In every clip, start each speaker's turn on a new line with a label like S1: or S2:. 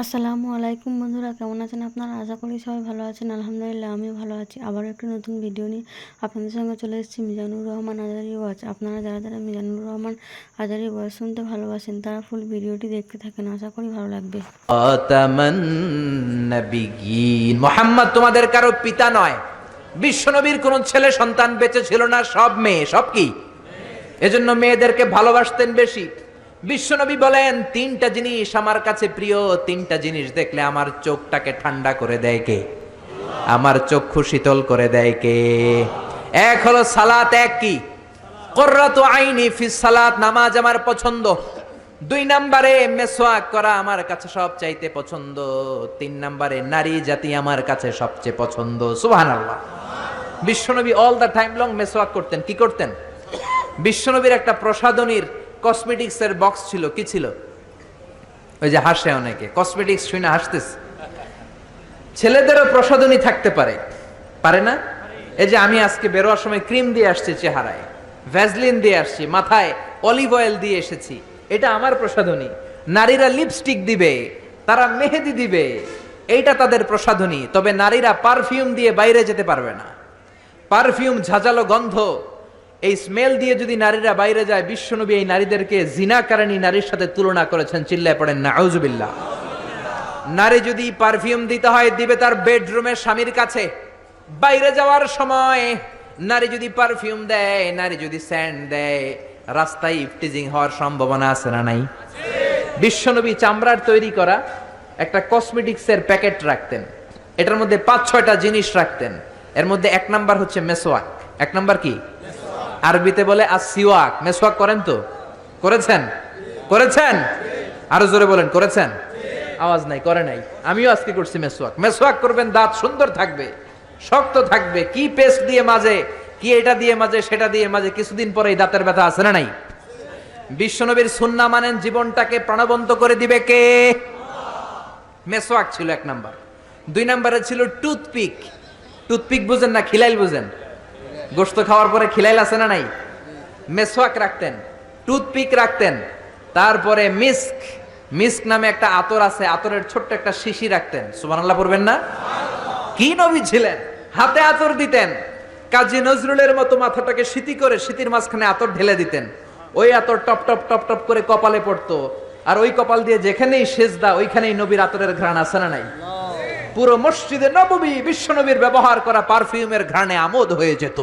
S1: আসসালামু আলাইকুম বন্ধুরা, কেমন আছেন আপনারা? আশা করি সবাই ভালো আছেন। আলহামদুলিল্লাহ, আমিও ভালো আছি। আবার একটি নতুন ভিডিও নিয়ে আপনাদের সঙ্গে চলে এসেছি, মিজানুর রহমান আজারি ওয়াজ আপনারা যারা যারা মিজানুর রহমান আজারি ওয়াজ শুনতে ভালোবাসেন, তারা ফুল ভিডিওটি দেখতে থাকেন। আশা করি ভালো লাগবে।
S2: মোহাম্মদ তোমাদের কারও পিতা নয়। বিশ্বনবীর কোন ছেলে সন্তান বেঁচে ছিল না, সব মেয়ে। সব কি? এজন্য মেয়েদেরকে ভালোবাসতেন বেশি। বিশ্বনবী বলেন, তিনটা জিনিস আমার কাছে প্রিয়, তিনটা জিনিস দেখলে আমার চোখটাকে ঠান্ডা করে দেয় কে? আমার চক্ষু শীতল করে দেয় কে? এক হলো সালাত, এক কি? কর্রাতু আইনি ফিস সালাত, নামাজ আমার পছন্দ। দুই নম্বরে মেসওয়াক করা আমার কাছে সব চাইতে পছন্দ। তিন নম্বরে নারী জাতি আমার কাছে সবচেয়ে পছন্দ। সুবহানাল্লাহ। বিশ্বনবী অল দা টাইম লং মেসওয়াক করতেন। কি করতেন? বিশ্বনবীর একটা প্রসাধনীর কসমেটিক্স এর বক্স ছিল, কি ছিল? ওই যে হাসে অনেকে, কসমেটিক্স শুনে হাসতেছে। ছেলেদেরও প্রসাধনী থাকতে পারে পারে না? এই যে আমি আজকে বেরোয়ার সময় ক্রিম দিয়ে আসছি চেহারায় ভ্যাজলিন দিয়ে আসছি, মাথায় অলিভ অয়েল দিয়ে এসেছি, এটা আমার প্রসাধনী নারীরা লিপস্টিক দিবে, তারা মেহেদি দিবে, এইটা তাদের প্রসাধনী তবে নারীরা পারফিউম দিয়ে বাইরে যেতে পারবে না। পারফিউম ঝাঁঝালো গন্ধ এই স্মেল দিয়ে যদি নারীরা বাইরে যায়, বিশ্বনবী এই নারীদেরকে জিনা জিনাকারানি নারীর সাথে তুলনা করেছেন, চিল্লায় পড়েন না আউজুবিল্লাহ নারী যদি পারফিউম দিতে হয়, দিবে তার বেডরুমে স্বামীর কাছে। বাইরে যাওয়ার সময় নারী যদি পারফিউম দেয়, নারী যদি স্যান্ড দেয়, রাস্তায় ইফটিজিং হওয়ার সম্ভাবনা আছে না নাই? বিশ্বনবী চামড়ার তৈরি করা একটা কসমেটিক্সের প্যাকেট রাখতেন। এটার মধ্যে পাঁচ ছয়টা জিনিস রাখতেন। এর মধ্যে এক নাম্বার হচ্ছে মেসোয়াক এক নাম্বার কি? আরবিতে বলে আসিওয়াক মেসোয়াক করেন তো? করেছেন? করেছেন? আরও জোরে বলেন, করেছেন? আওয়াজ নাই, করে নাই। আমিও আজকে করছি মেসোয়াক মেসোয়াক করবেন, দাঁত সুন্দর থাকবে, শক্ত থাকবে। কি পেস্ট দিয়ে মাঝে, কি এটা দিয়ে মাঝে, সেটা দিয়ে মাঝে, কিছুদিন পরে দাঁতের ব্যথা আছে না নাই? বিশ্বনবীর সুন্না মানেন জীবনটাকে প্রাণবন্ত করে দিবে কে? মেসোয়াক ছিল এক নাম্বার। দুই নাম্বারে ছিল টুথপিক। টুথপিক বুঝেন না, খিলাইল বুঝেন। গোস্ত খাওয়ার পরে খিলাইল আছে না নাই? মেসোয়াক রাখতেন, টুথপিক রাখতেন, তারপরে মিস্ক মিস্ক নামে একটা আতর আছে, আতরের ছোট্ট একটা শিশি রাখতেন। সুবহানাল্লাহ পড়বেন না? কি নবী ছিলেন? হাতে আতর দিতেন, কাজী নজরুলের মতো মাথাটাকে শীতি করে শীতির মাঝখানে আতর ঢেলে দিতেন। ওই আতর টপ টপ টপ টপ করে কপালে পড়তো। আর ওই কপাল দিয়ে যেখানেই সেজদা, ওইখানেই নবীর আতরের ঘ্রাণ আছে না নাই? পুরো মসজিদে নববী বিশ্ব নবীর ব্যবহার করা পারফিউমের ঘ্রাণে আমোদ হয়ে যেত।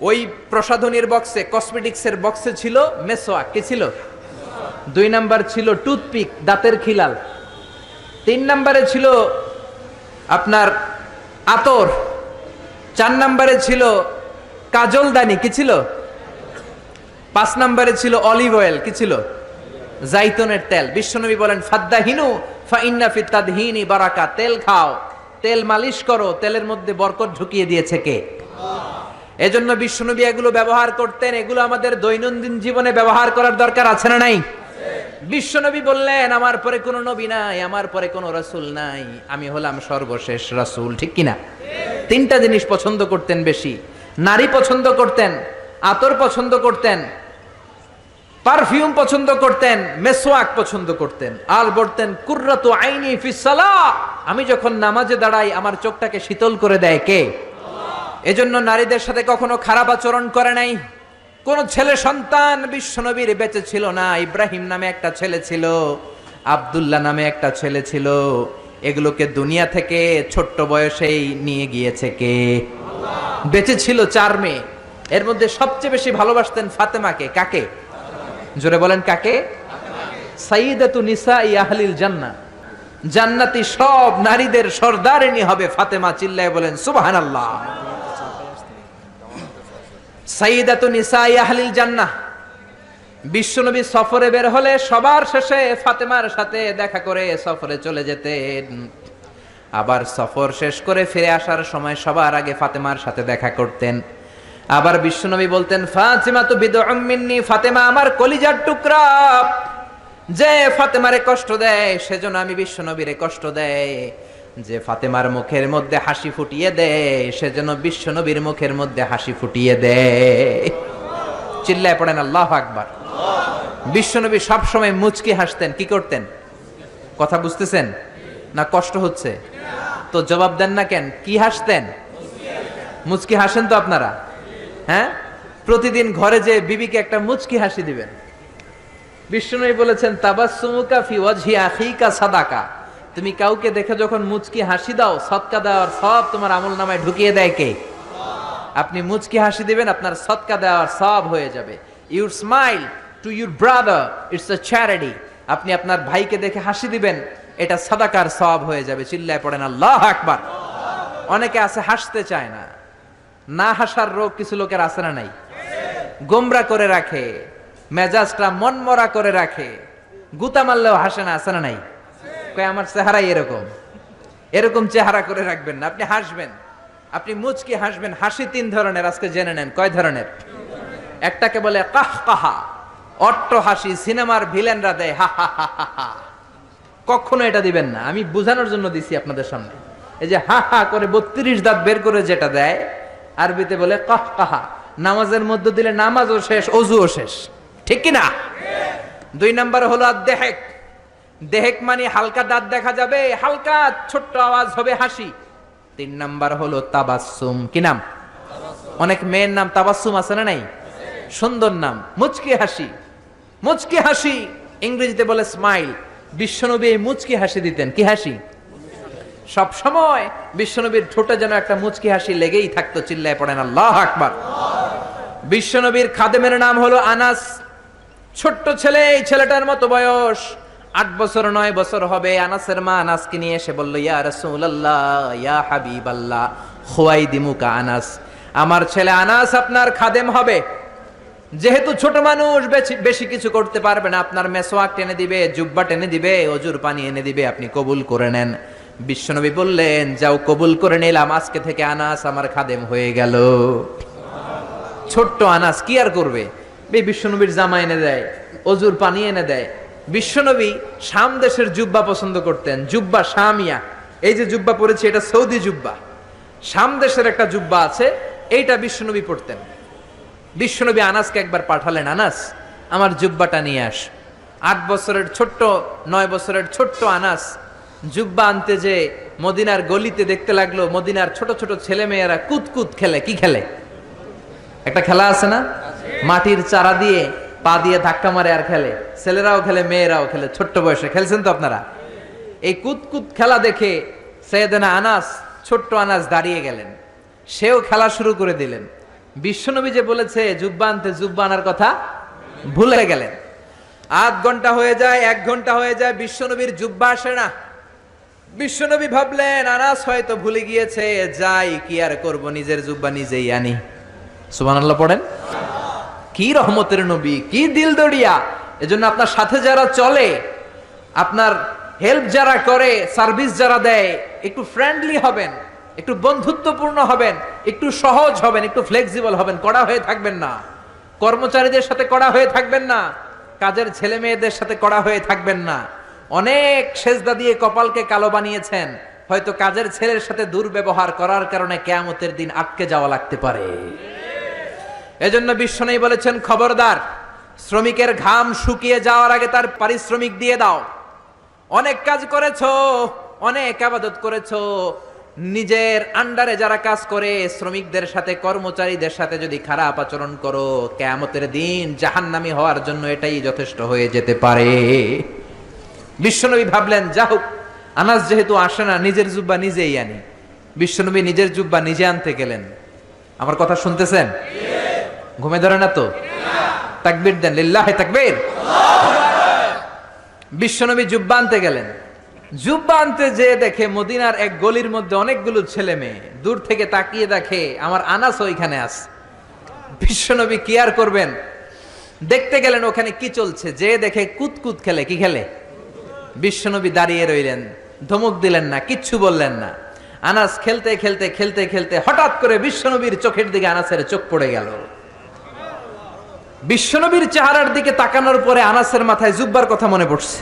S2: ওই প্রসাধনীর বক্সে, কসমেটিক্সের বক্সে ছিল মেসোয়া কি ছিল? দুই নাম্বার ছিল টুথপিক, দাঁতের খিলাল। তিন নাম্বারে ছিল আপনার আতর। চার নাম্বারে ছিল কাজলদানি, কি ছিল? পাঁচ নাম্বারে ছিল অলিভ অয়েল, কি ছিল? জাইতনের তেল। বিশ্বনবী বলেন, ফাদ্দাহিনু ফাইন্না ফি তাদহিনি বারাকা। তেল খাও, তেল মালিশ করো, তেলের মধ্যে বরকত ঢুকিয়ে দিয়েছে কে? এজন্য বিশ্বনবী এগুলো ব্যবহার করতেন, এগুলো আমাদের দৈনন্দিন জীবনে ব্যবহার করার দরকার আছে না নাই? বিশ্বনবী বললেন, আমার পরে কোনো নবী নাই, আমার পরে কোনো রাসূল নাই, আমি হলাম সর্বশেষ রাসূল। ঠিক কিনা? তিনটা জিনিস পছন্দ করতেন বেশি। নারী পছন্দ করতেন, আতর পছন্দ করতেন পারফিউম পছন্দ করতেন মেসোয়াক পছন্দ করতেন। আর বলতেন, কুর্রাতু আইনি ফিসালা আমি যখন নামাজে দাঁড়াই, আমার চোখটাকে শীতল করে দেয় কে? এজন্য নারীদের সাথে কখনো খারাপ আচরণ করে নাই। কোন ছেলে সন্তান বিশ্বনবীর বেঁচে ছিল না। ইব্রাহিম নামে একটা ছেলে ছিল, আব্দুল্লাহ নামে একটা ছেলে ছিল। এগুলোকে দুনিয়া থেকে ছোট্ট বয়সেই নিয়ে গিয়েছে কে? বেঁচে ছিল চার মেয়ে। এর মধ্যে সবচেয়ে বেশি ভালোবাসতেন ফাতেমাকে, কাকে? জোরে বলেন কাকে? সাইদাতু নিসা ইয়াহলিল জান্নাহ। জান্নাতি সব নারীদের সর্দারিনী হবে ফাতেমা চিল্লায় বলেন, সুবহানাল্লাহ। সাইদাতু নিসা ইয়াহলিল জান্নাহ। বিশ্বনবী সফরে বের হলে সবার শেষে ফাতেমার সাথে দেখা করে সফরে চলে যেতেন। আবার সফর শেষ করে ফিরে আসার সময় সবার আগে ফাতেমার সাথে দেখা করতেন। আবার বিশ্বনবী বলতেন, ফাতিমা তো বিদমিন্নি ফাতেমা আমার কলিজার টুকরা। যে ফাতেমারে কষ্ট দেয়, সেজন্য আমি বিশ্বনবীরে কষ্ট দেয় যে ফাতেমার মুখের মধ্যে হাসি ফুটিয়ে দেয়, সেজন্য বিশ্বনবীর মুখের মধ্যে হাসি ফুটিয়ে দেয়। চিল্লায় পড়েন, আল্লাহ আকবার। বিশ্বনবী সবসময় মুচকি হাসতেন, কি করতেন? কথা বুঝতেছেন? না কষ্ট হচ্ছে? তো জবাব দেন না কেন? কি হাসতেন? মুচকি হাসেন তো আপনারা? হ্যাঁ? প্রতিদিন ঘরে যে বিবিকে একটা মুচকি হাসি দিবেন। বিষ্ণুই বলেছেন তাবাসুমুকা ফি ওয়াজহি আখিকা সাদাকা। তুমি কাউকে দেখে যখন মুচকি হাসি দাও, সৎকা দেওয়ার সব তোমার আমল নামায় ঢুকিয়ে দেয় কে? আপনি মুচকি হাসি দিবেন, আপনার সৎকা দেওয়ার সব হয়ে যাবে। Your smile to your brother it's a charity আপনি আপনার ভাইকে দেখে হাসি দিবেন, এটা সাদাকার সব হয়ে যাবে। চিল্লায় পড়েন, আল্লাহ আকবার। অনেকে আছে, হাসতে চায় না। না হাসার রোগ কিছু লোকের আছে না নাই? গোমরা করে রাখে, মেজাজটা মনমরা করে রাখে, গুতা মারলেও হাসে না, আছে না নাই? আমার চেহারাই এরকম। এরকম চেহারা করে রাখবেন না, আপনি হাসবেন। আপনি মুচকি হাসবেন, হাসি তিন ধরনের, আজকে জেনে নেন, কয় ধরনের? একটাকে বলে কাহ কাহা অট্ট হাসি, সিনেমার ভিলেনরা দেয়, হা হা হা হা হা। কখনো এটা দিবেন না, আমি বোঝানোর জন্য দিছি আপনাদের সামনে। এই যে হা হা করে বত্রিশ দাঁত বের করে যেটা দেয় আরবিতে বলে কাহ কাহা। নামাজের মধ্যে দিলে নামাজও শেষ, অজুও শেষ। ঠিক কি না দুই নাম্বার হলো আর দেহেক দেহেক মানে হালকা দাঁত দেখা যাবে, হালকা ছোট্ট আওয়াজ হবে হাসি। তিন নাম্বার হলো তাবাসুম কি নাম? অনেক মেয়ের নাম তাবাসুম আছে না নাই? সুন্দর নাম, মুচকি হাসি। মুচকি হাসি, ইংরেজিতে বলে স্মাইল। বিশ্বনবী এই মুচকি হাসি দিতেন। কি হাসি? সব সময় বিশ্বনবীর ঠোঁটে যেন একটা মুচকি হাসি লেগেই থাকতো, চিল্লায় পড়েন, আল্লাহ আকবার। বিশ্বনবীর খাদেমের নাম হলো আনাস। ছোট্ট ছেলে, এই ছেলেটার মতো বয়স। আট বছর, নয় বছর হবে। আনাসের মা আনাসকে নিয়ে এসে বলল, ইয়া রাসূলুল্লাহ, ইয়া হাবিবাল্লাহ খোয়াই দিমুকা আনাস। আমার ছেলে আনাস আপনার খাদেম হবে। যেহেতু ছোট মানুষ বেশি- বেশি কিছু করতে পারবে না। আপনার মেসোয়াক টেনে দিবে, জুব্বা টেনে দিবে, অজুর পানি এনে দিবে, আপনি কবুল করে নেন। বিশ্বনবী বললেন, যাও কবুল করে নিলাম, আজকে থেকে আনাস আমার খাদেম হয়ে গেল। ছোট্ট আনাস কি আর করবে? বিশ্বনবীর জামা এনে দেয়, অজুর পানি এনে দেয়। বিশ্বনবী শাম দেশের জুব্বা পছন্দ করতেন, জুব্বা শামিয়া। এই যে জুব্বা পরেছে, এটা সৌদি জুব্বা। শাম দেশের একটা জুব্বা আছে, এইটা বিশ্বনবী পড়তেন বিশ্বনবী আনাসকে একবার পাঠালেন, আনাস, আমার জুব্বাটা নিয়ে আস। আট বছরের ছোট্ট, নয় বছরের ছোট্ট আনাস জুব্বা আনতে যে মদিনার গলিতে দেখতে লাগল, মদিনার ছোট ছোট ছেলে মেয়েরা কুতকুত খেলে, কি খেলে? একটা খেলা আছে না? মাটির চারা দিয়ে পা দিয়ে ধাক্কা মারে আর খেলে। ছেলেরাও খেলে, মেয়েরাও খেলে, ছোট্ট বয়সে। খেলছেন তো আপনারা? এই কুতকুত খেলা দেখে সৈয়দনা আনাস, ছোট্ট আনাস দাঁড়িয়ে গেলেন। সেও খেলা শুরু করে দিলেন। বিশ্বনবী যে বলেছে, জুব্বা আনতে জুব্বা আনার কথা ভুলে গেলেন। আধ ঘণ্টা হয়ে যায়, এক ঘণ্টা হয়ে যায়, বিশ্বনবীর জুব্বা আসে না। বিশ্বনবী ভাবলেন, আনাস হয়তো ভুলে গিয়েছে, যাই, কি আর করব, নিজের জুব্বা নিজেই আনি। সুবহানাল্লাহ পড়েন। কি রহমতের নবী, কি দিল দড়িয়া এজন্য আপনার সাথে যারা চলে, আপনার হেল্প যারা করে, সার্ভিস যারা দেয়, একটু ফ্রেন্ডলি হবেন, একটু বন্ধুত্বপূর্ণ হবেন, একটু সহজ হবেন, একটু ফ্লেক্সিবল হবেন, কড়া হয়ে থাকবেন না। কর্মচারীদের সাথে কড়া হয়ে থাকবেন না, কাজের ছেলে মেয়েদের সাথে কড়া হয়ে থাকবেন না। অনেক সেজদা দিয়ে কপালকে কালো বানিয়েছেন। হয়তো কাজের ছেলের সাথে দুর্ব্যবহার করার কারণে কেয়ামতের দিন আটকে যাওয়া লাগতে পারে। এজন্য বিশ্বনবী বলেছেন, খবরদার, শ্রমিকের ঘাম শুকিয়ে যাওয়ার আগে তার পারিশ্রমিক দিয়ে দাও। অনেক কাজ করেছ, অনেক আবাদত করেছ। নিজের আন্ডারে যারা কাজ করে, শ্রমিকদের সাথে, কর্মচারীদের সাথে যদি খারাপ আচরণ করো, কেয়ামতের দিন জাহান্নামি হওয়ার জন্য এটাই যথেষ্ট হয়ে যেতে পারে। বিশ্বনবী ভাবলেন, যা হোক, আনাস যেহেতু আসে না, নিজের জুব্বা নিজেই আনি। বিশ্বনবী নিজের জুব্বা নিজে আনতে গেলেন। আমার কথা শুনতেছেন? ঘুমে ধরে না তো? তাকবীর দেন, লিল্লাহে তাকবীর। বিশ্বনবী জুব্বা আনতে গেলেন। জুব্বা আনতে যেয়ে দেখে মদিনার এক গলির মধ্যে অনেকগুলো ছেলে মেয়ে। দূর থেকে তাকিয়ে দেখে, আমার আনাস ওইখানে আস বিশ্বনবী কি আর করবেন? দেখতে গেলেন, ওখানে কি চলছে? যে দেখে, কুতকুত খেলে, কি খেলে? বিশ্বনবী দাঁড়িয়ে রইলেন, ধমক দিলেন না, কিচ্ছু বললেন না। আনাস খেলতে খেলতে খেলতে খেলতে হঠাৎ করে বিশ্বনবীর চোখের দিকে আনাসের চোখ পড়ে গেল। বিশ্বনবীর চেহারার দিকে তাকানোর পরে আনাসের মাথায় জুব্বার কথা মনে পড়ছে।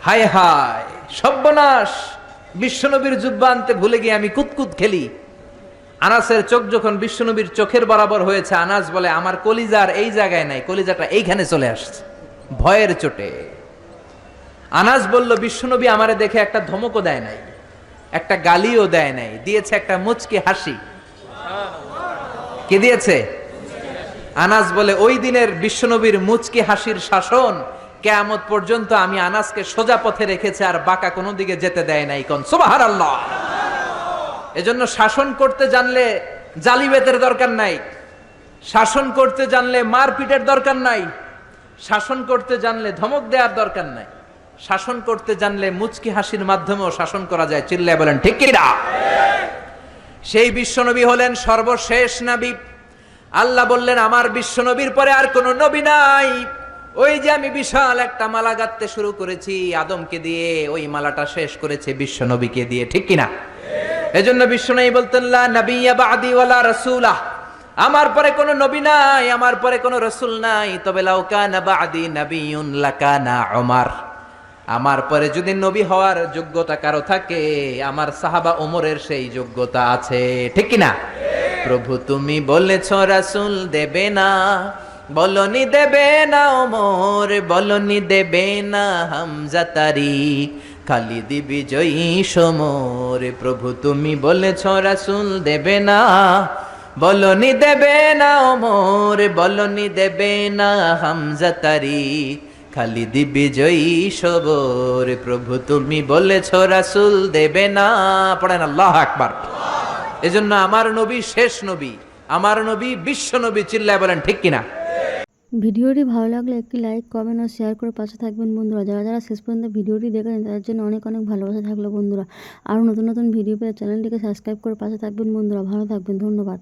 S2: হায় হায়, সর্বনাশ! বিশ্বনবীর জুব্বা আনতে ভুলে গিয়ে আমি কুতকুত খেলি। আনাসের চোখ যখন বিশ্বনবীর চোখের বরাবর হয়েছে, আনাস বলে, আমার কলিজার এই জায়গায় নাই, কলিজাটা এইখানে চলে আসছে, ভয়ের চোটে। আনাস বলল, বিশ্বনবী আমারে দেখে একটা ধমকও দেয় নাই, একটা গালিও দেয় নাই, দিয়েছে একটা মুচকি হাসি। কে দিয়েছে? আনাস বলে, ওই দিনের বিশ্বনবীর মুচকি হাসির শাসন কেয়ামত পর্যন্ত আমি আনাসকে সোজা পথে রেখেছে, আর বাঁকা কোনো দিকে যেতে দেয় নাই কোন। সোবাহার আল্লাহ এজন্য শাসন করতে জানলে জালিবেতের দরকার নাই, শাসন করতে জানলে মারপিটের দরকার নাই, শাসন করতে জানলে ধমক দেওয়ার দরকার নাই। শাসন করতে জানলে মুচকি হাসির মাধ্যমেও শাসন করা যায়। চিল্লায় বলেন, ঠিক কি না? সেই বিশ্বনবী হলেন সর্বশেষ নবী। আল্লাহ বললেন, আমার বিশ্বনবীর পরে আর কোনো নবী নাই। ওই যে আমি বিশাল একটা মালা গাঁথতে শুরু করেছি, আদমকে দিয়ে ওই মালাটা শেষ করেছে বিশ্বনবীকে দিয়ে, ঠিক কিনা এজন্য বিশ্বনবী বলতেন, লা নাবিয়্যা বাদি ওয়ালা রাসূলা। আমার পরে কোনো নবী নাই, আমার পরে কোনো রসুল নাই। তবে লাউ কানা বাদি নাবিয়ুন লাকানা ওমর আমার পরে যদি নবী হওয়ার যোগ্যতা কারও থাকে, আমার সাহাবা ওমরের সেই যোগ্যতা আছে। ঠিক কি না প্রভু তুমি বলেছ, রাসূল দেবে না। বলনি দেবে না ওমর, বলনি দেবে না হামজা তারিক খালিদি বিজয়ী সমর। প্রভু তুমি বলেছ, রাসূল দেবে না। বলনি দেবে না ওমর, বলনি দেবে না হামজা তারিক খালিদি বিজয়ী সবর। প্রভু, তুমি বলেছ রাসুল দেবে না। পড়েন আল্লাহ আকবার। এজন্য আমার নবী শেষ নবী, আমার নবী বিশ্ব নবী চিল্লায় বলেন, ঠিক কিনা?
S1: ভিডিওটি ভালো লাগলে একটি লাইক, কমেন্ট ও শেয়ার করে পাশে থাকবেন বন্ধুরা। যারা যারা শেষ পর্যন্ত ভিডিওটি দেখেন তাদের জন্য অনেক অনেক ভালোবাসা থাকল বন্ধুরা। আরও নতুন নতুন ভিডিও পেয়ে চ্যানেলটিকে সাবস্ক্রাইব করে পাশে থাকবেন বন্ধুরা। ভালো থাকবেন, ধন্যবাদ।